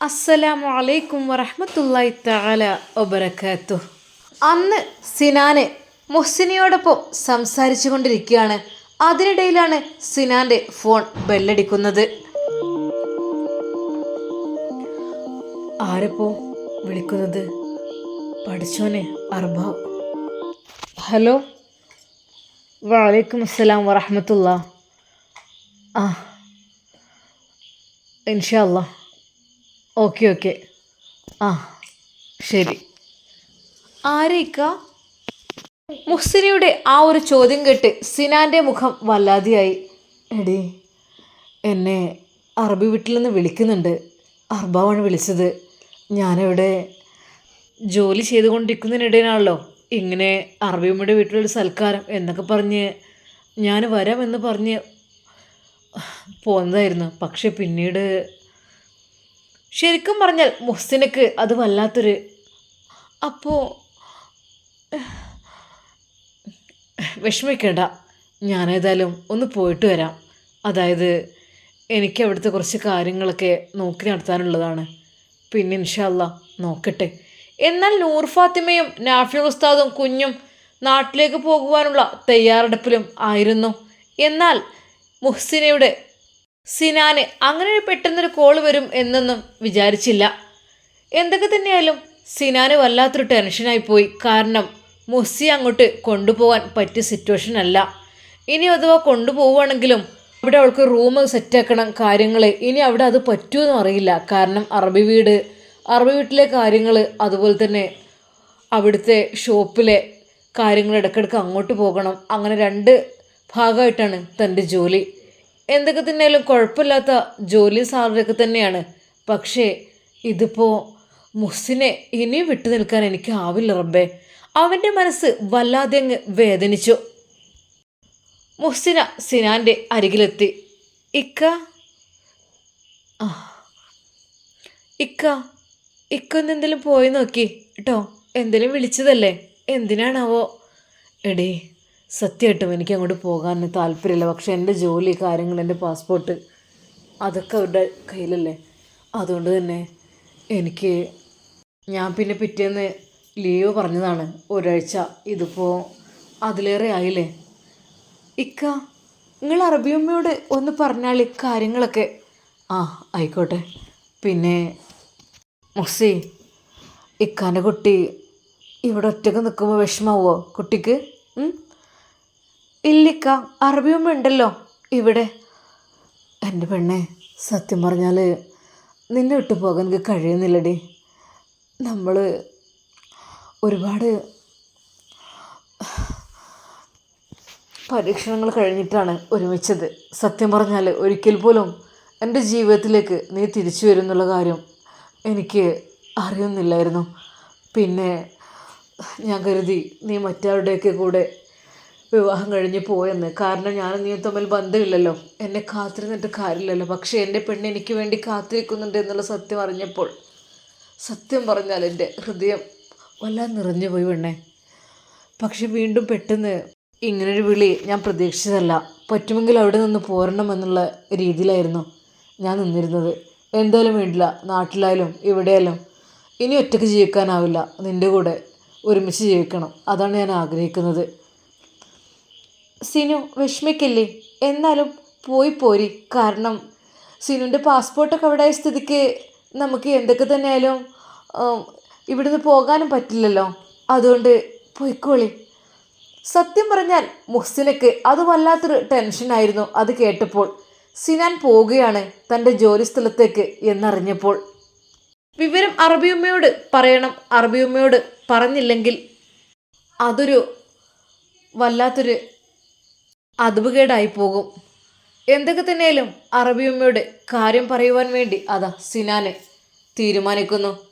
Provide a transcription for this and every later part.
അസ്സലാമു അലൈക്കും വറഹ്മത്തുള്ളാഹി തആല ഒബറക്കാത്തു അന്ന് സിനാന് മുഹ്സിനിയോടൊപ്പം സംസാരിച്ചു കൊണ്ടിരിക്കുകയാണ്. അതിനിടയിലാണ് സിനാന്റെ ഫോൺ ബെല്ലടിക്കുന്നത്. ആരപ്പോ വിളിക്കുന്നത്? പഠിച്ചോനെ അർബാബ് ഹലോ. വലൈക്കും അസ്സലാം വറഹമത്തുള്ള ആ ഇൻഷാ അല്ലാ ഓക്കെ ഓക്കെ. ആ ശരി. ആരേക്ക? മുഹ്സിനിയുടെ ആ ഒരു ചോദ്യം കേട്ട് സിനാന്റെ മുഖം വല്ലാതെയായി. എടി എന്നെ അറബി വീട്ടിൽ നിന്ന് വിളിക്കുന്നുണ്ട്. അർബാവാണ് വിളിച്ചത്. ഞാനിവിടെ ജോലി ചെയ്തുകൊണ്ടിരിക്കുന്നതിനിടയിലാണല്ലോ. ഇങ്ങനെ അറബിയമ്മയുടെ വീട്ടിലൊരു സൽക്കാരം എന്നൊക്കെ പറഞ്ഞ് ഞാൻ വരാമെന്ന് പറഞ്ഞ് പോന്നതായിരുന്നു. പക്ഷെ പിന്നീട് ശരിക്കും പറഞ്ഞാൽ മുഹ്സിനക്ക് അത് വല്ലാത്തൊരു അപ്പോൾ വിഷമിക്കേണ്ട. ഞാനേതായാലും ഒന്ന് പോയിട്ട് വരാം. അതായത് എനിക്ക് അവിടുത്തെ കുറച്ച് കാര്യങ്ങളൊക്കെ നോക്കി നടത്താനുള്ളതാണ്. പിന്നെ ഇൻഷാല്ല നോക്കട്ടെ. എന്നാൽ നൂർ ഫാത്തിമയും നാഫി ഉസ്താദും കുഞ്ഞും നാട്ടിലേക്ക് പോകുവാനുള്ള തയ്യാറെടുപ്പിലും ആയിരുന്നു. എന്നാൽ മുഹ്സിനയുടെ സിനാന് അങ്ങനെ ഒരു പെട്ടെന്നൊരു കോൾ വരും എന്നൊന്നും വിചാരിച്ചില്ല. എന്തൊക്കെ തന്നെയായാലും സിനാന് വല്ലാത്തൊരു ടെൻഷനായി പോയി. കാരണം മുസ്സി അങ്ങോട്ട് കൊണ്ടുപോകാൻ പറ്റിയ സിറ്റുവേഷൻ അല്ല. ഇനി അഥവാ കൊണ്ടുപോവുകയാണെങ്കിലും അവിടെ അവൾക്ക് റൂം സെറ്റാക്കണം കാര്യങ്ങൾ ഇനി അവിടെ അത് പറ്റുമെന്നും അറിയില്ല. കാരണം അറബി വീട് അറബി വീട്ടിലെ കാര്യങ്ങൾ അതുപോലെ തന്നെ അവിടുത്തെ ഷോപ്പിലെ കാര്യങ്ങൾ ഇടയ്ക്കിടയ്ക്ക് അങ്ങോട്ട് പോകണം. അങ്ങനെ രണ്ട് ഭാഗമായിട്ടാണ് തന്റെ ജോലി. എന്തൊക്കെ തന്നെയാലും കുഴപ്പമില്ലാത്ത ജോലി സാലറിയൊക്കെ തന്നെയാണ്. പക്ഷേ ഇതിപ്പോൾ മുസ്സിനെ ഇനിയും വിട്ടു നിൽക്കാൻ എനിക്ക് ആവില്ല റബ്ബേ. അവന്റെ മനസ്സ് വല്ലാതെ അങ്ങ് വേദനിച്ചു. മുസ്സിന സിനാന്റെ അരികിലെത്തി. ഇക്ക? ഇക്ക ഇക്ക ഒന്ന് എന്തെങ്കിലും പോയി നോക്കി. കേട്ടോ എന്തെങ്കിലും വിളിച്ചതല്ലേ? എന്തിനാണാവോ? എടീ സത്യമായിട്ടും എനിക്ക് അങ്ങോട്ട് പോകാൻ താല്പര്യമില്ല. പക്ഷേ എന്റെ ജോലി കാര്യങ്ങൾ എന്റെ പാസ്പോർട്ട് അതൊക്കെ അവരുടെ കയ്യിലല്ലേ. അതുകൊണ്ട് തന്നെ എനിക്ക് ഞാൻ പിന്നെ പിറ്റേന്ന് ലീവ് പറഞ്ഞതാണ് ഒരാഴ്ച. ഇതിപ്പോൾ അതിലേറെ ആയില്ലേ. ഇക്ക നിങ്ങൾ അറബിയമ്മയോട് ഒന്ന് പറഞ്ഞാൽ ഇക്കാര്യങ്ങളൊക്കെ ആ ആയിക്കോട്ടെ. പിന്നെ മുസി ഇക്കാന്റെ കുട്ടി ഇവിടെ ഒറ്റയ്ക്ക് നിൽക്കുമ്പോൾ വിഷമാവോ കുട്ടിക്ക്? ഇല്ലിക്ക അറബിയമ്മ ഉണ്ടല്ലോ. ഇവിടെ. എന്റെ പെണ്ണെ സത്യം പറഞ്ഞാൽ നിന്നെ വിട്ടു പോകാൻ എനിക്ക് കഴിയുന്നില്ലടി. നമ്മൾ ഒരുപാട് പരീക്ഷണങ്ങൾ കഴിഞ്ഞിട്ടാണ് ഒരുമിച്ചത്. സത്യം പറഞ്ഞാൽ ഒരിക്കൽ പോലും എന്റെ ജീവിതത്തിലേക്ക് നീ തിരിച്ചു വരും എന്നുള്ള കാര്യം എനിക്ക് അറിയുന്നില്ലായിരുന്നു. പിന്നെ ഞാൻ കരുതി നീ മറ്റാരുടെയൊക്കെ കൂടെ വിവാഹം കഴിഞ്ഞ് പോയെന്ന്. കാരണം ഞാൻ നീ തമ്മിൽ ബന്ധമില്ലല്ലോ. എന്നെ കാത്തിരുന്നിട്ട് കാര്യമില്ലല്ലോ. പക്ഷേ എന്റെ പെണ്ണ് എനിക്ക് വേണ്ടി കാത്തിരിക്കുന്നുണ്ട് എന്നുള്ള സത്യം അറിഞ്ഞപ്പോൾ സത്യം പറഞ്ഞാൽ എന്റെ ഹൃദയം വല്ലാതെ നിറഞ്ഞു പോയി പെണ്ണേ. പക്ഷെ വീണ്ടും പെട്ടെന്ന് ഇങ്ങനൊരു വിളി ഞാൻ പ്രതീക്ഷിച്ചതല്ല. പറ്റുമെങ്കിൽ അവിടെ നിന്ന് പോരണം എന്നുള്ള രീതിയിലായിരുന്നു ഞാൻ നിന്നിരുന്നത്. എന്തായാലും വേണ്ടില്ല നാട്ടിലായാലും ഇവിടെയാലും ഇനി ഒറ്റയ്ക്ക് ജീവിക്കാനാവില്ല. നിന്റെ കൂടെ ഒരുമിച്ച് ജീവിക്കണം. അതാണ് ഞാൻ ആഗ്രഹിക്കുന്നത്. സിനു വിഷമിക്കില്ലേ? എന്നാലും പോയി പോരി. കാരണം സിനുവിന്റെ പാസ്പോർട്ടൊക്കെ അവിടെ ആയ സ്ഥിതിക്ക് നമുക്ക് എന്തൊക്കെ തന്നെയായാലും ഇവിടുന്ന് പോകാനും പറ്റില്ലല്ലോ. അതുകൊണ്ട് പോയിക്കോളി. സത്യം പറഞ്ഞാൽ മുഹ്സിനക്ക് അത് വല്ലാത്തൊരു ടെൻഷനായിരുന്നു അത് കേട്ടപ്പോൾ. സിനാൻ പോവുകയാണ് തന്റെ ജോലി സ്ഥലത്തേക്ക് എന്നറിഞ്ഞപ്പോൾ. വിവരം അറബിയമ്മയോട് പറയണം. അറബിയമ്മയോട് പറഞ്ഞില്ലെങ്കിൽ അതൊരു വല്ലാത്തൊരു അതുപകേടായി പോകും എന്തൊക്കെ തന്നെയാലും അറബിയമ്മയോട് കാര്യം പറയുവാൻ വേണ്ടി അതാ സിനാന് തീരുമാനിക്കുന്നു.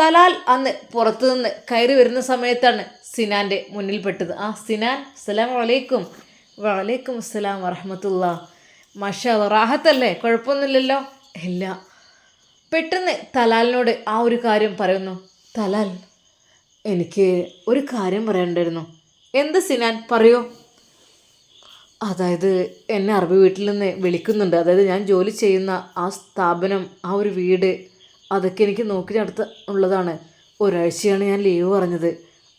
തലാൽ അന്ന് പുറത്തുനിന്ന് കയറി വരുന്ന സമയത്താണ് സിനാന്റെ മുന്നിൽപ്പെട്ടത്. ആ സിനാൻ അസ്സലാം വലൈക്കും വലൈക്കും അസ്സലാം വറഹമത്തുള്ള. മഷാ റാഹത്തല്ലേ? കുഴപ്പമൊന്നുമില്ലല്ലോ? ഇല്ല. പെട്ടെന്ന് തലാലിനോട് ആ ഒരു കാര്യം പറയുന്നു. തലാൽ എനിക്ക് ഒരു കാര്യം പറയണ്ടായിരുന്നു എന്ത് സിനാൻ? പറയൂ. അതായത് എന്നെ അറബി വീട്ടിൽ നിന്ന് വിളിക്കുന്നുണ്ട്. അതായത് ഞാൻ ജോലി ചെയ്യുന്ന ആ സ്ഥാപനം ആ ഒരു വീട് അതൊക്കെ എനിക്ക് നോക്കി നടത്ത ഉള്ളതാണ്. ഒരാഴ്ചയാണ് ഞാൻ ലീവ് പറഞ്ഞത്.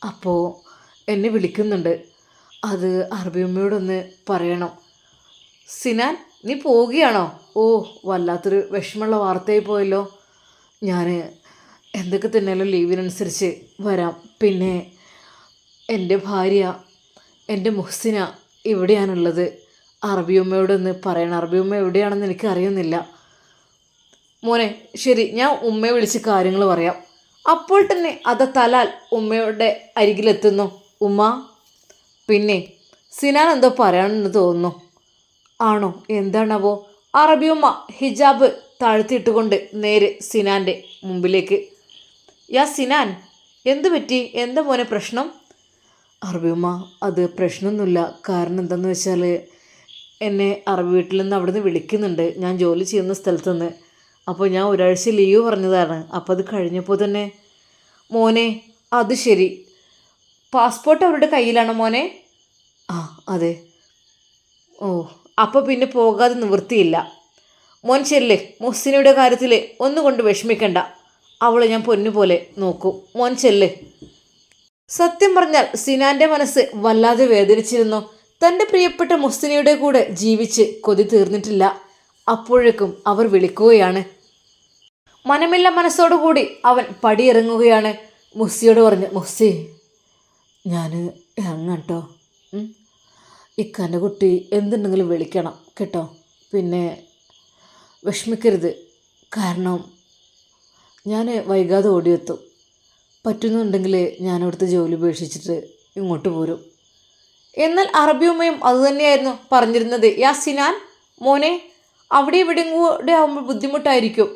അപ്പോൾ എന്നെ വിളിക്കുന്നുണ്ട്. അത് അറബിയമ്മയോടൊന്ന് പറയണം. സിനാൻ നീ പോവുകയാണോ? ഓ വല്ലാത്തൊരു വിഷമമുള്ള വാർത്തയായി പോയല്ലോ. ഞാൻ എന്തൊക്കെ തന്നെയാലും ലീവിനനുസരിച്ച് വരാം. പിന്നെ എന്റെ ഭാര്യ എന്റെ മുഹ്സിന ഇവിടെയാണുള്ളത് അറബിയമ്മയോടൊന്ന് പറയണം. അറബിയമ്മ എവിടെയാണെന്ന് എനിക്ക് അറിയുന്നില്ല മോനെ ശരി ഞാൻ ഉമ്മയെ വിളിച്ച് കാര്യങ്ങൾ പറയാം. അപ്പോൾ തന്നെ അത തലാൽ ഉമ്മയുടെ അരികിലെത്തുന്നു. ഉമ്മ പിന്നെ സിനാൻ എന്തോ പറയണമെന്ന് തോന്നുന്നു. ആണോ? എന്താണാവോ? അറബിയുമ്മ ഹിജാബ് താഴ്ത്തിയിട്ടുകൊണ്ട് നേരെ സിനാന്റെ മുമ്പിലേക്ക്. യാ സിനാൻ എന്തു പറ്റി എന്താ മോനെ പ്രശ്നം? അറബിയുമ്മ അത് പ്രശ്നമൊന്നുമില്ല. കാരണം എന്താണെന്ന് വെച്ചാൽ എന്നെ അറബി വീട്ടിൽ നിന്ന് അവിടെ നിന്ന് വിളിക്കുന്നുണ്ട്. ഞാൻ ജോലി ചെയ്യുന്ന സ്ഥലത്തു നിന്ന്. അപ്പോൾ ഞാൻ ഒരാഴ്ച ലീവ് പറഞ്ഞതാണ്. അപ്പോൾ അത് കഴിഞ്ഞപ്പോൾ തന്നെ മോനെ അത് ശരി. പാസ്പോർട്ട് അവരുടെ കയ്യിലാണോ മോനെ? ആ അതെ. ഓ അപ്പോൾ പിന്നെ പോകാതെ നിവൃത്തിയില്ല. മോൻ ചെല്ലേ മുഹ്സിനയുടെ കാര്യത്തിൽ ഒന്നുകൊണ്ട് വിഷമിക്കണ്ട. അവളെ ഞാൻ പൊന്നുപോലെ നോക്കൂ. മോൻ ചെല്ല്. സത്യം പറഞ്ഞാൽ സിനാന്റെ മനസ്സ് വല്ലാതെ വേദനിച്ചിരുന്നു. തന്റെ പ്രിയപ്പെട്ട മുസ്തിനിയുടെ കൂടെ ജീവിച്ച് കൊതി തീർന്നിട്ടില്ല. അപ്പോഴേക്കും അവർ വിളിക്കുകയാണ്. മനമില്ല മനസ്സോടുകൂടി അവൻ പടിയിറങ്ങുകയാണ്. മുസ്സിയോട് പറഞ്ഞു മുസ്സി ഞാൻ ഇറങ്ങാം കേട്ടോ ഇക്കാന്റെ കുട്ടി എന്തുണ്ടെങ്കിലും വിളിക്കണം കേട്ടോ. പിന്നെ വിഷമിക്കരുത്. കാരണം ഞാൻ വൈകാതെ ഓടിയെത്തും. പറ്റുന്നുണ്ടെങ്കിൽ ഞാൻ അവിടുത്തെ ജോലി ഉപേക്ഷിച്ചിട്ട് ഇങ്ങോട്ട് പോരും. എന്നാൽ അറബിയുമ്മയും അതുതന്നെയായിരുന്നു പറഞ്ഞിരുന്നത്. യാ സിനാൻ മോനെ അവിടെ ഇവിടെയും കൂടെ ആകുമ്പോൾ ബുദ്ധിമുട്ടായിരിക്കും.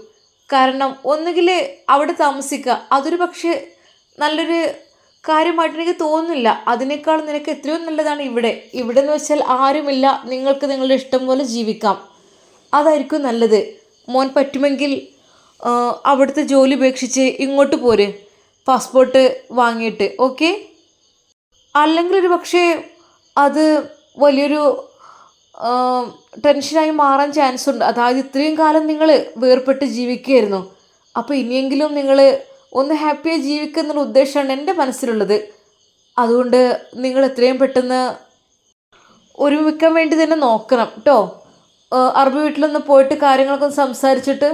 കാരണം ഒന്നുകിൽ അവിടെ താമസിക്കുക അതൊരു പക്ഷേ നല്ലൊരു കാര്യമായിട്ട് എനിക്ക് തോന്നുന്നില്ല. അതിനേക്കാൾ നിനക്ക് എത്രയോ നല്ലതാണ് ഇവിടെ. ഇവിടെ എന്ന് വെച്ചാൽ ആരുമില്ല. നിങ്ങൾക്ക് നിങ്ങളുടെ ഇഷ്ടം പോലെ ജീവിക്കാം. അതായിരിക്കും നല്ലത്. മോൻ പറ്റുമെങ്കിൽ അവിടുത്തെ ജോലി ഉപേക്ഷിച്ച് ഇങ്ങോട്ട് പോര്. പാസ്പോർട്ട് വാങ്ങിയിട്ട് ഓക്കെ അല്ലെങ്കിൽ ഒരു പക്ഷേ അത് വലിയൊരു ടെൻഷനായി മാറാൻ ചാൻസ് ഉണ്ട്. അതായത് ഇത്രയും കാലം നിങ്ങൾ വേർപെട്ട് ജീവിക്കുകയായിരുന്നു. അപ്പോൾ ഇനിയെങ്കിലും നിങ്ങൾ ഒന്ന് ഹാപ്പിയായി ജീവിക്കുക എന്നുള്ള ഉദ്ദേശമാണ് എന്റെ മനസ്സിലുള്ളത്. അതുകൊണ്ട് നിങ്ങൾ എത്രയും പെട്ടെന്ന് ഒരുമിക്കാൻ വേണ്ടി തന്നെ നോക്കണം കേട്ടോ അറബി വീട്ടിലൊന്ന് പോയിട്ട് കാര്യങ്ങളൊക്കെ ഒന്ന് സംസാരിച്ചിട്ട്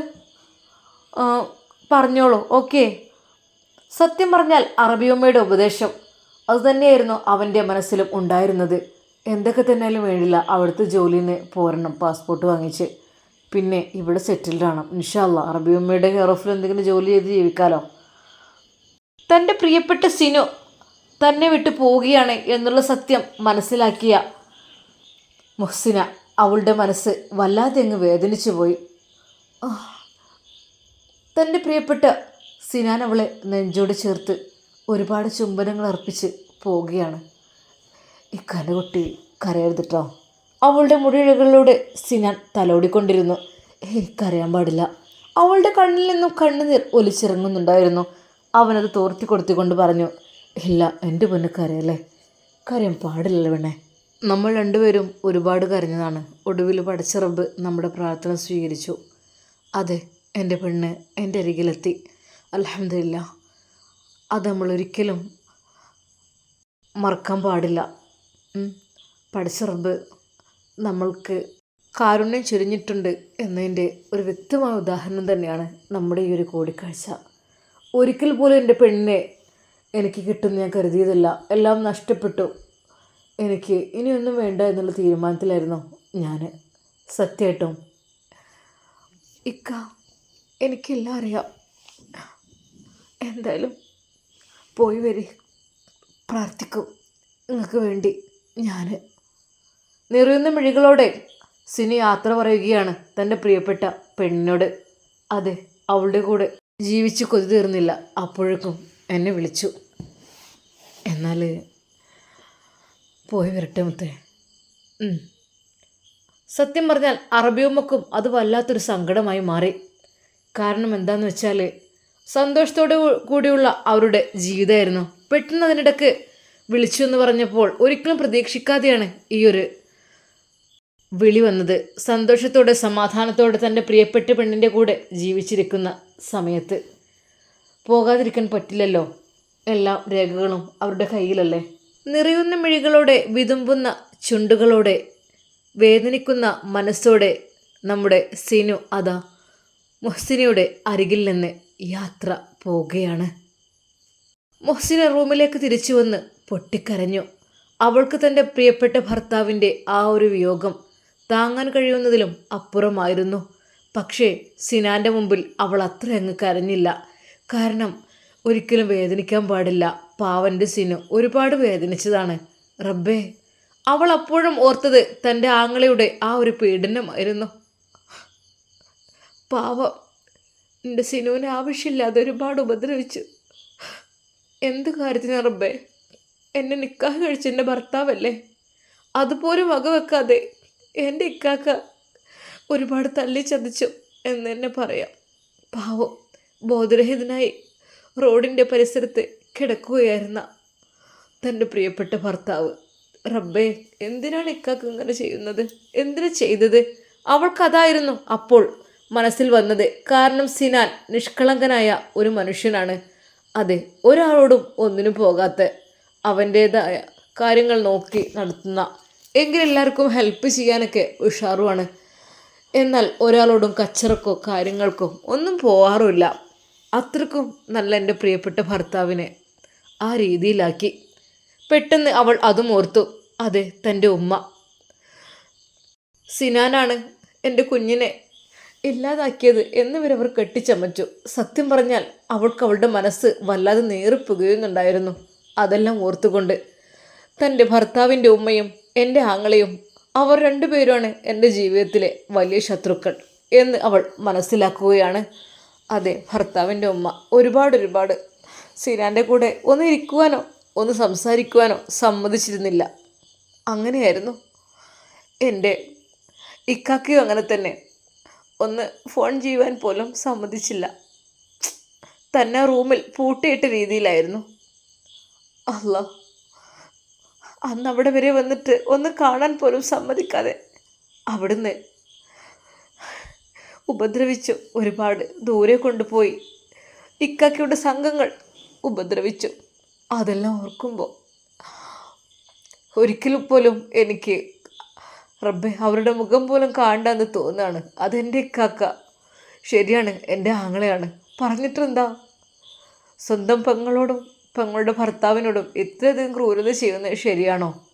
പറഞ്ഞോളൂ ഓക്കെ സത്യം പറഞ്ഞാൽ അറബിയമ്മയുടെ ഉപദേശം. അതുതന്നെയായിരുന്നു അവന്റെ മനസ്സിലും ഉണ്ടായിരുന്നത്. എന്തൊക്കെ തന്നെയാലും വേണ്ടില്ല അവിടുത്തെ ജോലിയിൽ നിന്ന് പോരണം പാസ്പോർട്ട് വാങ്ങിച്ച്. പിന്നെ ഇവിടെ സെറ്റിൽഡ് ആണ് ഇൻഷാല്ല അറബിയമ്മയുടെ ഹെയർ ഓഫിൽ എന്തെങ്കിലും ജോലി ചെയ്ത് ജീവിക്കാലോ? തന്റെ പ്രിയപ്പെട്ട സിനു തന്നെ വിട്ട് പോവുകയാണ് എന്നുള്ള സത്യം മനസ്സിലാക്കിയ മുഹ്സിന അവളുടെ മനസ്സ് വല്ലാതെ അങ്ങ് വേദനിച്ചു പോയി തന്റെ പ്രിയപ്പെട്ട സിനാൻ അവളെ നെഞ്ചോട് ചേർത്ത് ഒരുപാട് ചുംബനങ്ങൾ അർപ്പിച്ച് പോവുകയാണ്. ഈ കനുകുട്ടി കരയരുതിട്ടോ അവളുടെ മുടിയിഴകളിലൂടെ സിനാൻ തലോടിക്കൊണ്ടിരുന്നു. കരയാൻ പാടില്ല. അവളുടെ കണ്ണിൽ നിന്നും കണ്ണുനീർ ഒലിച്ചിറങ്ങുന്നുണ്ടായിരുന്നു. അവനത് തോർത്തി കൊടുത്തിക്കൊണ്ട് പറഞ്ഞു ഇല്ല എന്റെ പൊന്ന് കരയല്ലേ? കരയാൻ പാടില്ലല്ലോ വേണേ നമ്മൾ രണ്ടുപേരും ഒരുപാട് കരഞ്ഞതാണ്. ഒടുവിൽ പഠിച്ച റബ്ബ് നമ്മുടെ പ്രാർത്ഥന സ്വീകരിച്ചു. അതെ എന്റെ പെണ്ണ് എന്റെ അരികിലെത്തി. അലഹമില്ല അത് നമ്മൾ ഒരിക്കലും മറക്കാൻ പാടില്ല. പഠിച്ച റബ്ബ് നമ്മൾക്ക് കാരുണ്യം ചൊരിഞ്ഞിട്ടുണ്ട് എന്നതിന്റെ ഒരു വ്യക്തമായ ഉദാഹരണം തന്നെയാണ് നമ്മുടെ ഈ ഒരു കൂടിക്കാഴ്ച. ഒരിക്കൽ പോലും എന്റെ പെണ്ണിനെ എനിക്ക് കിട്ടുമെന്ന് ഞാൻ കരുതിയതല്ല. എല്ലാം നഷ്ടപ്പെട്ടു. എനിക്ക് ഇനിയൊന്നും വേണ്ട എന്നുള്ള തീരുമാനത്തിലായിരുന്നു ഞാൻ സത്യമായിട്ടും ഇക്ക എനിക്കെല്ലാം അറിയാം. എന്തായാലും പോയി വരി പ്രാർത്ഥിക്കും നിങ്ങൾക്ക് വേണ്ടി ഞാൻ. നിറയുന്ന മിഴികളോടെ സിനി യാത്ര പറയുകയാണ് തന്റെ പ്രിയപ്പെട്ട പെണ്ണിനോട്. അതെ അവളുടെ കൂടെ ജീവിച്ച് കൊതി തീർന്നില്ല. അപ്പോഴേക്കും എന്നെ വിളിച്ചു. എന്നാൽ പോയി വരട്ടെ മുത്തേ. സത്യം പറഞ്ഞാൽ അറബിയമ്മക്കും അത് വല്ലാത്തൊരു സങ്കടമായി മാറി. കാരണം എന്താണെന്ന് വെച്ചാൽ സന്തോഷത്തോടു കൂടിയുള്ള അവരുടെ ജീവിതമായിരുന്നു. പെട്ടെന്ന് അതിനിടക്ക് വിളിച്ചു എന്ന് പറഞ്ഞപ്പോൾ ഒരിക്കലും പ്രതീക്ഷിക്കാതെയാണ് ഈ ഒരു വിളി വന്നത്. സന്തോഷത്തോടെ സമാധാനത്തോടെ തന്റെ പ്രിയപ്പെട്ട പെണ്ണിന്റെ കൂടെ ജീവിച്ചിരിക്കുന്ന സമയത്ത്. പോകാതിരിക്കാൻ പറ്റില്ലല്ലോ. എല്ലാ രേഖകളും അവരുടെ കയ്യിലല്ലേ? നിറയുന്ന മിഴികളോടെ വിതുമ്പുന്ന ചുണ്ടുകളോടെ വേദനിക്കുന്ന മനസ്സോടെ നമ്മുടെ സിനു അതാ മുഹ്സിനയുടെ അരികിൽ നിന്ന് യാത്ര പോവുകയാണ്. മൊഹസിന റൂമിലേക്ക് തിരിച്ചു വന്ന് പൊട്ടിക്കരഞ്ഞു. അവൾക്ക് തന്റെ പ്രിയപ്പെട്ട ഭർത്താവിന്റെ ആ ഒരു വിയോഗം താങ്ങാൻ കഴിയുന്നതിലും അപ്പുറമായിരുന്നു. പക്ഷേ സിനാന്റെ മുമ്പിൽ അവൾ അത്ര അങ്ങ് കരഞ്ഞില്ല. കാരണം ഒരിക്കലും വേദനിക്കാൻ പാടില്ല. പാവന്റെ സിനു ഒരുപാട് വേദനിച്ചതാണ്. റബ്ബേ അവൾ അപ്പോഴും ഓർത്തത് തന്റെ ആങ്ങളയുടെ ആ ഒരു പീഡനമായിരുന്നു. പാവം. എന്റെ സിനുവിനെ ആവശ്യമില്ലാതെ ഒരുപാട് ഉപദ്രവിച്ചു. എന്ത് കാര്യത്തിനാ റബ്ബേ? എന്നെ നിക്കാഹ് കഴിച്ച എന്റെ ഭർത്താവല്ലേ? അതുപോലും വകവെക്കാതെ എന്റെ ഇക്കാക്ക ഒരുപാട് തല്ലി ചതിച്ചു എന്ന് തന്നെ പറയാം. പാവം ബോധരഹിതനായി റോഡിന്റെ പരിസരത്ത് കിടക്കുകയായിരുന്ന തന്റെ പ്രിയപ്പെട്ട ഭർത്താവ്. റബ്ബേ എന്തിനാണ് ഇക്കാക്ക് ഇങ്ങനെ ചെയ്യുന്നത്? എന്തിനു ചെയ്തത്? അവൾക്കതായിരുന്നു അപ്പോൾ മനസ്സിൽ വന്നത്. കാരണം സിനാൻ നിഷ്കളങ്കനായ ഒരു മനുഷ്യനാണ്. അതെ ഒരാളോടും ഒന്നിനും പോകാത്ത അവന്റേതായ കാര്യങ്ങൾ നോക്കി നടത്തുന്ന എങ്കിലെല്ലാവർക്കും ഹെൽപ്പ് ചെയ്യാനൊക്കെ ഉഷാറുമാണ്. എന്നാൽ ഒരാളോടും കച്ചറക്കോ കാര്യങ്ങൾക്കോ ഒന്നും പോകാറുമില്ല അത്രക്കും നല്ല എന്റെ പ്രിയപ്പെട്ട ഭർത്താവിനെ ആ രീതിയിലാക്കി. പെട്ടെന്ന് അവൾ അതും ഓർത്തു അതെ തന്റെ ഉമ്മ. സിനാനാണ് എന്റെ കുഞ്ഞിനെ ഇല്ലാതാക്കിയത് എന്നിവരവർ കെട്ടിച്ചമച്ചു. സത്യം പറഞ്ഞാൽ അവൾക്ക് അവളുടെ മനസ്സ് വല്ലാതെ നേറിപ്പുകയുന്നുണ്ടായിരുന്നു അതെല്ലാം ഓർത്തുകൊണ്ട് തന്റെ ഭർത്താവിന്റെ ഉമ്മയും എന്റെ ആങ്ങളെയും അവർ രണ്ടുപേരുമാണ് എന്റെ ജീവിതത്തിലെ വലിയ ശത്രുക്കൾ എന്ന് അവൾ മനസ്സിലാക്കുകയാണ്. അതെ ഭർത്താവിന്റെ ഉമ്മ ഒരുപാട് ഒരുപാട് സിനാന്റെ കൂടെ ഒന്ന് ഇരിക്കുവാനോ ഒന്ന് സംസാരിക്കുവാനോ സമ്മതിച്ചിരുന്നില്ല. അങ്ങനെയായിരുന്നു എന്റെ ഇക്കാക്കയും അങ്ങനെ തന്നെ. ഒന്ന് ഫോൺ ചെയ്യുവാൻ പോലും സമ്മതിച്ചില്ല. തന്നെ റൂമിൽ പൂട്ടിയിട്ട രീതിയിലായിരുന്നു. അല്ല അന്ന് അവിടെ വരെ വന്നിട്ട് ഒന്ന് കാണാൻ പോലും സമ്മതിക്കാതെ അവിടുന്ന് ഉപദ്രവിച്ചു ഒരുപാട് ദൂരെ കൊണ്ടുപോയി. ഇക്കാക്കയുടെ സംഘങ്ങൾ ഉപദ്രവിച്ചു. അതെല്ലാം ഓർക്കുമ്പോൾ ഒരിക്കലും പോലും എനിക്ക് റബ്ബെ അവരുടെ മുഖം പോലും കാണണ്ടെന്ന് തോന്നാണ്. അതെന്റെ കാക്ക. ശരിയാണ് എന്റെ ആങ്ങളെയാണ്. പറഞ്ഞിട്ടെന്താ? സ്വന്തം പെങ്ങളോടും പെങ്ങളുടെ ഭർത്താവിനോടും ഇത്രയധികം ക്രൂരത ചെയ്യുന്നത് ശരിയാണോ?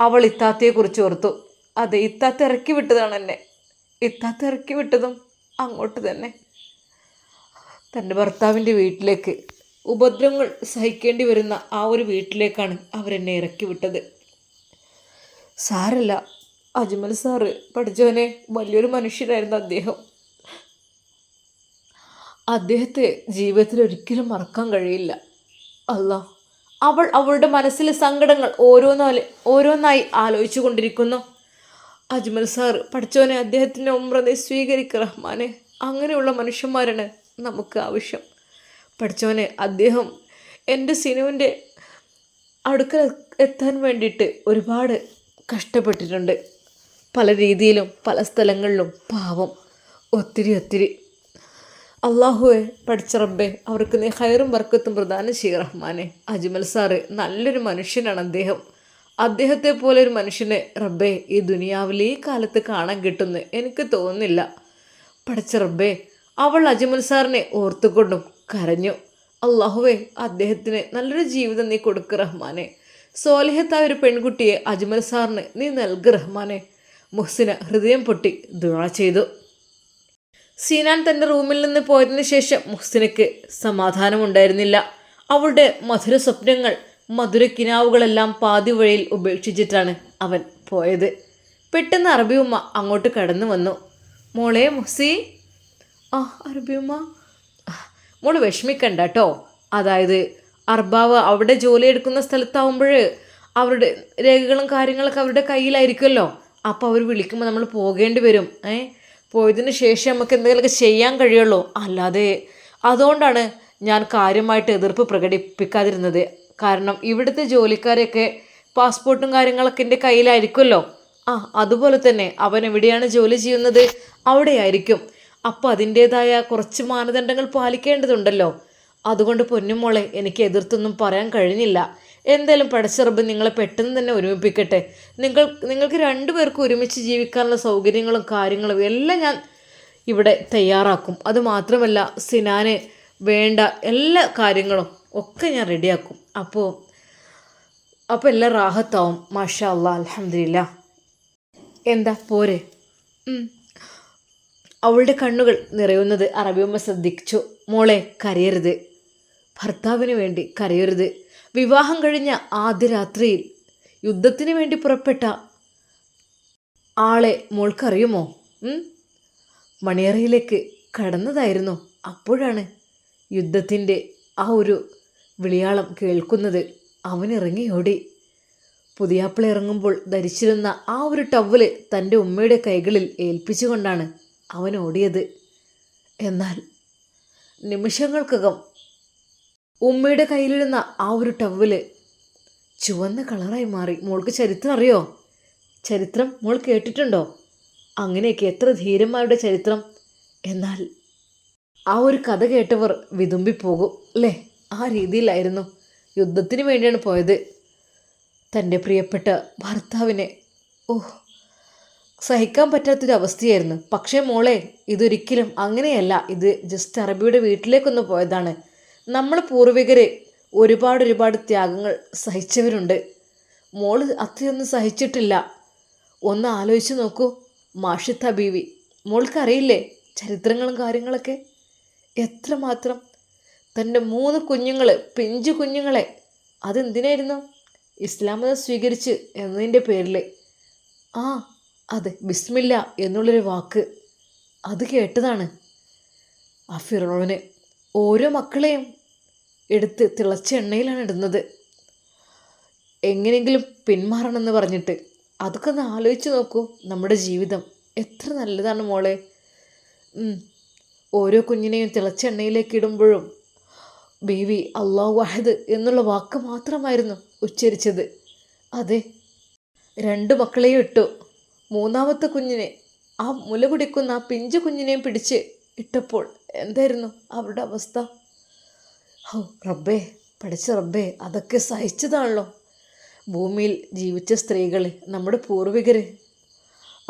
അവൾ ഇത്താത്തയെക്കുറിച്ച് ഓർത്തു. അതെ ഇത്താത്ത ഇറക്കി വിട്ടതാണ് എന്നെ. ഇത്താത്ത ഇറക്കി വിട്ടതും അങ്ങോട്ട് തന്നെ. തന്റെ ഭർത്താവിന്റെ വീട്ടിലേക്ക്. ഉപദ്രവങ്ങൾ സഹിക്കേണ്ടി വരുന്ന ആ ഒരു വീട്ടിലേക്കാണ് അവരെന്നെ ഇറക്കി വിട്ടത്. സാരല്ല അജ്മൽ സാറ് പഠിച്ചവനെ വലിയൊരു മനുഷ്യനായിരുന്നു അദ്ദേഹം. അദ്ദേഹത്തെ ജീവിതത്തിൽ ഒരിക്കലും മറക്കാൻ കഴിയില്ല. അല്ല അവൾ അവളുടെ മനസ്സിലെ സങ്കടങ്ങൾ ഓരോന്നാൽ ഓരോന്നായി ആലോചിച്ചു കൊണ്ടിരിക്കുന്നു. അജ്മൽ സാർ പഠിച്ചവനെ അദ്ദേഹത്തിന്റെ ഉമ്രനെ സ്വീകരിക്കുക റഹ്മാനെ. അങ്ങനെയുള്ള മനുഷ്യന്മാരാണ് നമുക്ക് ആവശ്യം. പഠിച്ചവനെ അദ്ദേഹം എന്റെ സിനുവിന്റെ അടുക്കൽ എത്താൻ വേണ്ടിയിട്ട് ഒരുപാട് കഷ്ടപ്പെട്ടിട്ടുണ്ട്. പല രീതിയിലും പല സ്ഥലങ്ങളിലും പാവം. ഒത്തിരി ഒത്തിരി. അള്ളാഹുവെ പഠിച്ച റബ്ബെ അവർക്ക് നീ ഹൈറും വർക്കത്തും പ്രധാനം ചെയ്യ റഹ്മാനെ. അജ്മൽ സാറ് നല്ലൊരു മനുഷ്യനാണ് അദ്ദേഹം. അദ്ദേഹത്തെ പോലെ ഒരു മനുഷ്യനെ റബ്ബെ ഈ ദുനിയാവിൽ ഈ കാലത്ത് കാണാൻ കിട്ടുമെന്ന് എനിക്ക് തോന്നുന്നില്ല. പഠിച്ച റബ്ബെ അവൾ അജ്മൽ സാറിനെ ഓർത്തുകൊണ്ടും കരഞ്ഞു. അള്ളാഹുവെ അദ്ദേഹത്തിന് നല്ലൊരു ജീവിതം നീ കൊടുക്ക് റഹ്മാനെ. സോലിഹത്തായ ഒരു പെൺകുട്ടിയെ അജ്മൽ സാറിന് നീ നൽകു റഹ്മാനെ. മുഹ്സിന ഹൃദയം പൊട്ടി ദുഴ ചെയ്തു. സീനാൻ തന്റെ റൂമിൽ നിന്ന് പോയതിനു ശേഷം മുഹ്സിനയ്ക്ക് സമാധാനമുണ്ടായിരുന്നില്ല. അവളുടെ മധുര സ്വപ്നങ്ങൾ മധുര കിനാവുകളെല്ലാം പാതി വഴിയിൽ ഉപേക്ഷിച്ചിട്ടാണ് അവൻ പോയത്. പെട്ടെന്ന് അറബിയുമ്മ അങ്ങോട്ട് കടന്നു വന്നു. മോളെ മുഹ്സി. ആ അറബിയുമ്മ മോൾ വിഷമിക്കണ്ട കേട്ടോ അതായത് അർബാവ് അവിടെ ജോലിയെടുക്കുന്ന സ്ഥലത്താവുമ്പോൾ അവരുടെ രേഖകളും കാര്യങ്ങളൊക്കെ അവരുടെ കയ്യിലായിരിക്കുമല്ലോ അപ്പോൾ അവർ വിളിക്കുമ്പോൾ നമ്മൾ പോകേണ്ടി വരും. ഏ? പോയതിന് ശേഷം നമുക്ക് എന്തെങ്കിലുമൊക്കെ ചെയ്യാൻ കഴിയുള്ളൂ. അല്ലാതെ അതുകൊണ്ടാണ് ഞാൻ കാര്യമായിട്ട് എതിർപ്പ് പ്രകടിപ്പിക്കാതിരുന്നത്. കാരണം ഇവിടുത്തെ ജോലിക്കാരെയൊക്കെ പാസ്പോർട്ടും കാര്യങ്ങളൊക്കെ എന്റെ കയ്യിലായിരിക്കുമല്ലോ. ആ അതുപോലെ തന്നെ അവൻ എവിടെയാണ് ജോലി ചെയ്യുന്നത്? അവിടെയായിരിക്കും. അപ്പോൾ അതിന്റേതായ കുറച്ച് മാനദണ്ഡങ്ങൾ പാലിക്കേണ്ടതുണ്ടല്ലോ. അതുകൊണ്ട് പൊന്നുമോളെ എനിക്ക് എതിർത്തൊന്നും പറയാൻ കഴിഞ്ഞില്ല. എന്തായാലും പടച്ചിറബ് നിങ്ങളെ പെട്ടെന്ന് തന്നെ ഒരുമിപ്പിക്കട്ടെ. നിങ്ങൾ നിങ്ങൾക്ക് രണ്ടുപേർക്കും ഒരുമിച്ച് ജീവിക്കാനുള്ള സൗകര്യങ്ങളും കാര്യങ്ങളും എല്ലാം ഞാൻ ഇവിടെ തയ്യാറാക്കും. അതുമാത്രമല്ല സിനാനെ വേണ്ട എല്ലാ കാര്യങ്ങളും ഒക്കെ ഞാൻ റെഡിയാക്കും. അപ്പോൾ അപ്പോൾ എല്ലാം റാഹത്താവും മാഷാ അല്ലാ അലഹമില്ല എന്താ? പോരെ. അവളുടെ കണ്ണുകൾ നിറയുന്നത് അറബിയമ്മ ശ്രദ്ധിച്ചു. മോളെ കരയരുത്. ഭർത്താവിന് വേണ്ടി കരയരുത്. വിവാഹം കഴിഞ്ഞ ആദ്യ രാത്രിയിൽ യുദ്ധത്തിന് വേണ്ടി പുറപ്പെട്ട ആളെ മോൾക്കറിയുമോ? മണിയറയിലേക്ക് കടന്നതായിരുന്നു അപ്പോഴാണ് യുദ്ധത്തിന്റെ ആ ഒരു വിളിയാളം കേൾക്കുന്നത്. അവനിറങ്ങിയോടി പുതിയാപ്പിള ഇറങ്ങുമ്പോൾ ധരിച്ചിരുന്ന ആ ഒരു ടവൽ തന്റെ ഉമ്മയുടെ കൈകളിൽ ഏൽപ്പിച്ചുകൊണ്ടാണ് അവൻ ഓടിയത്. എന്നാൽ നിമിഷങ്ങൾക്കകം ഉമ്മയുടെ കയ്യിലിരുന്ന ആ ഒരു ടവൽ ചുവന്ന കളറായി മാറി. മോൾക്ക് ചരിത്രം അറിയോ? ചരിത്രം മോൾ കേട്ടിട്ടുണ്ടോ? അങ്ങനെയൊക്കെ എത്ര ധീരന്മാരുടെ ചരിത്രം. എന്നാൽ ആ ഒരു കഥ കേട്ടവർ വിതുമ്പിപ്പോകും അല്ലേ? ആ രീതിയിലായിരുന്നു യുദ്ധത്തിന് വേണ്ടിയാണ് പോയത്. തന്റെ പ്രിയപ്പെട്ട ഭർത്താവിനെ ഓ സഹിക്കാൻ പറ്റാത്തൊരവസ്ഥയായിരുന്നു പക്ഷേ മോളെ ഇതൊരിക്കലും അങ്ങനെയല്ല. ഇത് ജസ്റ്റ് അറബിയുടെ വീട്ടിലേക്കൊന്ന് പോയതാണ്. നമ്മൾ പൂർവികർ ഒരുപാട് ഒരുപാട് ത്യാഗങ്ങൾ സഹിച്ചവരുണ്ട്. മോൾ അത്രയൊന്നും സഹിച്ചിട്ടില്ല. ഒന്ന് ആലോചിച്ച് നോക്കൂ. മാഷിത്ത ബീവി മോൾക്കറിയില്ലേ ചരിത്രങ്ങളും കാര്യങ്ങളൊക്കെ? എത്രമാത്രം? തന്റെ മൂന്ന് കുഞ്ഞുങ്ങൾ പിഞ്ചു കുഞ്ഞുങ്ങളെ. അതെന്തിനായിരുന്നു? ഇസ്ലാം മതം സ്വീകരിച്ച് എന്നതിന്റെ പേരിൽ ആ അതെ ബിസ്മില്ല എന്നുള്ളൊരു വാക്ക്. അത് കേട്ടതാണ്. ആ ഫിറോവിന് ഓരോ മക്കളെയും എടുത്ത് തിളച്ച എണ്ണയിലാണ് ഇടുന്നത്. എങ്ങനെയെങ്കിലും പിന്മാറണമെന്ന് പറഞ്ഞിട്ട് അതൊക്കെ ഒന്ന് ആലോചിച്ച് നോക്കൂ. നമ്മുടെ ജീവിതം എത്ര നല്ലതാണ് മോളെ. ഓരോ കുഞ്ഞിനെയും തിളച്ച എണ്ണയിലേക്ക് ഇടുമ്പോഴും ബേബി അള്ളാഹു വഹദ് എന്നുള്ള വാക്ക് മാത്രമായിരുന്നു ഉച്ചരിച്ചത്. അതെ രണ്ട് മക്കളെയും ഇട്ടു. മൂന്നാമത്തെ കുഞ്ഞിനെ ആ മുല കുടിക്കുന്ന ആ പിഞ്ചു കുഞ്ഞിനെയും പിടിച്ച് ഇട്ടപ്പോൾ എന്തായിരുന്നു അവരുടെ അവസ്ഥ? ഹോ റബ്ബേ പഠിച്ച റബ്ബേ അതൊക്കെ സഹിച്ചതാണല്ലോ. ഭൂമിയിൽ ജീവിച്ച സ്ത്രീകൾ നമ്മുടെ പൂർവികർ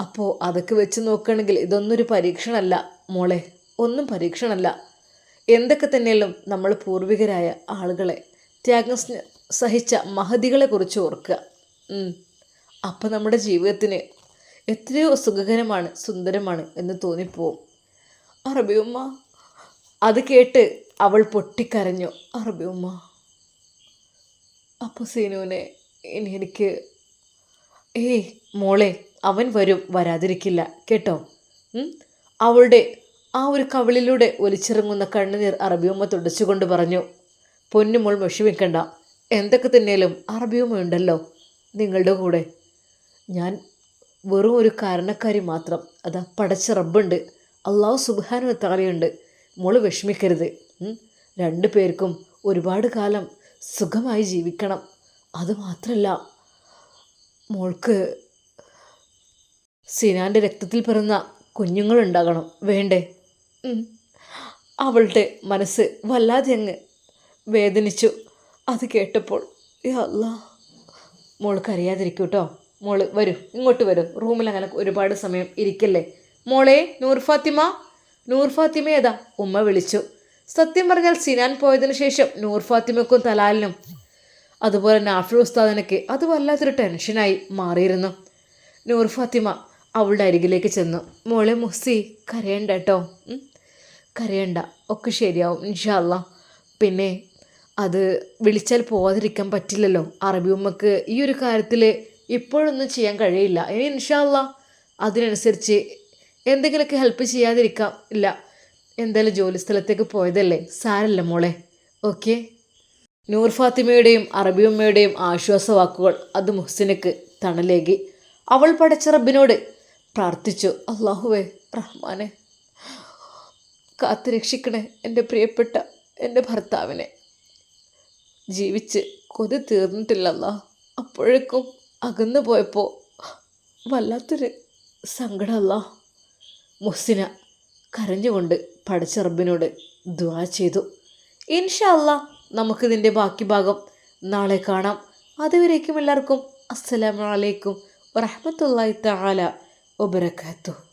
അപ്പോൾ അതൊക്കെ വെച്ച് നോക്കുകയാണെങ്കിൽ ഇതൊന്നൊരു പരീക്ഷണമല്ല മോളെ ഒന്നും പരീക്ഷണമല്ല. എന്തൊക്കെ തന്നെയാലും നമ്മൾ പൂർവികരായ ആളുകളെ ത്യാഗം സഹിച്ച മഹതികളെ കുറിച്ച് ഓർക്കുക. അപ്പം നമ്മുടെ ജീവിതത്തിന് എത്രയോ സുഖകരമാണ് സുന്ദരമാണ് എന്ന് തോന്നിപ്പോവും. അറബിയമ്മ അത് കേട്ട് അവൾ പൊട്ടിക്കരഞ്ഞു. അറബി ഉമ്മ അപ്പോൾ സീനുവിനെ ഇനി എനിക്ക് ഏയ് മോളെ അവൻ വരും വരാതിരിക്കില്ല കേട്ടോ? അവളുടെ ആ ഒരു കവിളിലൂടെ ഒലിച്ചിറങ്ങുന്ന കണ്ണുനീർ അറബിയമ്മ തുടച്ചുകൊണ്ട് പറഞ്ഞു. പൊന്നുമോൾ വിഷമിക്കണ്ട എന്തൊക്കെ തന്നെയാലും അറബിയമ്മ ഉണ്ടല്ലോ നിങ്ങളുടെ കൂടെ. ഞാൻ വെറും ഒരു കാരണക്കാരി മാത്രം. അതാ പടച്ച റബ്ബുണ്ട്. അള്ളാഹു സുബാനു താളിയുണ്ട് മോൾ വിഷമിക്കരുത്? രണ്ടു പേർക്കും ഒരുപാട് കാലം സുഖമായി ജീവിക്കണം. അതുമാത്രല്ല മോൾക്ക് സിനാന്റെ രക്തത്തിൽ പിറന്ന കുഞ്ഞുങ്ങളുണ്ടാകണം. വേണ്ടേ? അവളുടെ മനസ്സ് വല്ലാതെ അങ്ങ് വേദനിച്ചു. അത് കേട്ടപ്പോൾ അല്ല മോൾക്ക് അറിയാതിരിക്കും കേട്ടോ മോൾ വരൂ ഇങ്ങോട്ട് വരൂ. റൂമിൽ അങ്ങനെ ഒരുപാട് സമയം ഇരിക്കല്ലേ? മോളെ നൂർ ഫാത്തിമ നൂർ ഫാത്തിമ ഏതാ? ഉമ്മ വിളിച്ചു. സത്യം പറഞ്ഞാൽ സിനാൻ പോയതിനു ശേഷം നൂർ ഫാത്തിമക്കും തലാലിനും അതുപോലെ നാഫിർ ഉസ്താദിനൊക്കെ അത് വല്ലാത്തൊരു ടെൻഷനായി മാറിയിരുന്നു. നൂർ ഫാത്തിമ അവളുടെ അരികിലേക്ക് ചെന്നു. മോളെ മുസ്സി കരയണ്ട കേട്ടോ കരയണ്ട. ഒക്കെ ശരിയാവും ഇൻഷാല്ല പിന്നെ അത് വിളിച്ചാൽ പോവാതിരിക്കാൻ പറ്റില്ലല്ലോ. അറബി ഉമ്മക്ക് ഈ ഒരു കാര്യത്തിൽ ഇപ്പോഴൊന്നും ചെയ്യാൻ കഴിയില്ല. ഇനി ഇൻഷാല്ല അതിനനുസരിച്ച് എന്തെങ്കിലുമൊക്കെ ഹെൽപ്പ് ചെയ്യാതിരിക്കാം. ഇല്ല. എന്തായാലും ജോലി സ്ഥലത്തേക്ക് പോയതല്ലേ? സാരല്ല മോളെ. ഓക്കെ. നൂർ ഫാത്തിമയുടെയും അറബിയമ്മയുടെയും ആശ്വാസവാക്കുകൾ അത് മുഹ്സിനക്ക് തണലേകി. അവൾ പടച്ച റബ്ബിനോട് പ്രാർത്ഥിച്ചു. അള്ളാഹുവേ റഹ്മാനെ കാത്തുരക്ഷിക്കണേ എന്റെ പ്രിയപ്പെട്ട എന്റെ ഭർത്താവിനെ. ജീവിച്ച് കൊതി തീർന്നിട്ടില്ലല്ല. അപ്പോഴേക്കും അകന്നു പോയപ്പോൾ വല്ലാത്തൊരു സങ്കടമല്ല മുഹ്സിന കരഞ്ഞുകൊണ്ട് പഠിച്ച റബ്ബിനോട് ദുവാ ചെയ്തു. ഇൻഷാ അല്ലാ നമുക്കിതിന്റെ ബാക്കി ഭാഗം നാളെ കാണാം. അതുവരേക്കും എല്ലാവർക്കും അസ്സലാമലൈക്കും വറഹ്മത്തുള്ളാഹി തആല വബറകാതുഹു.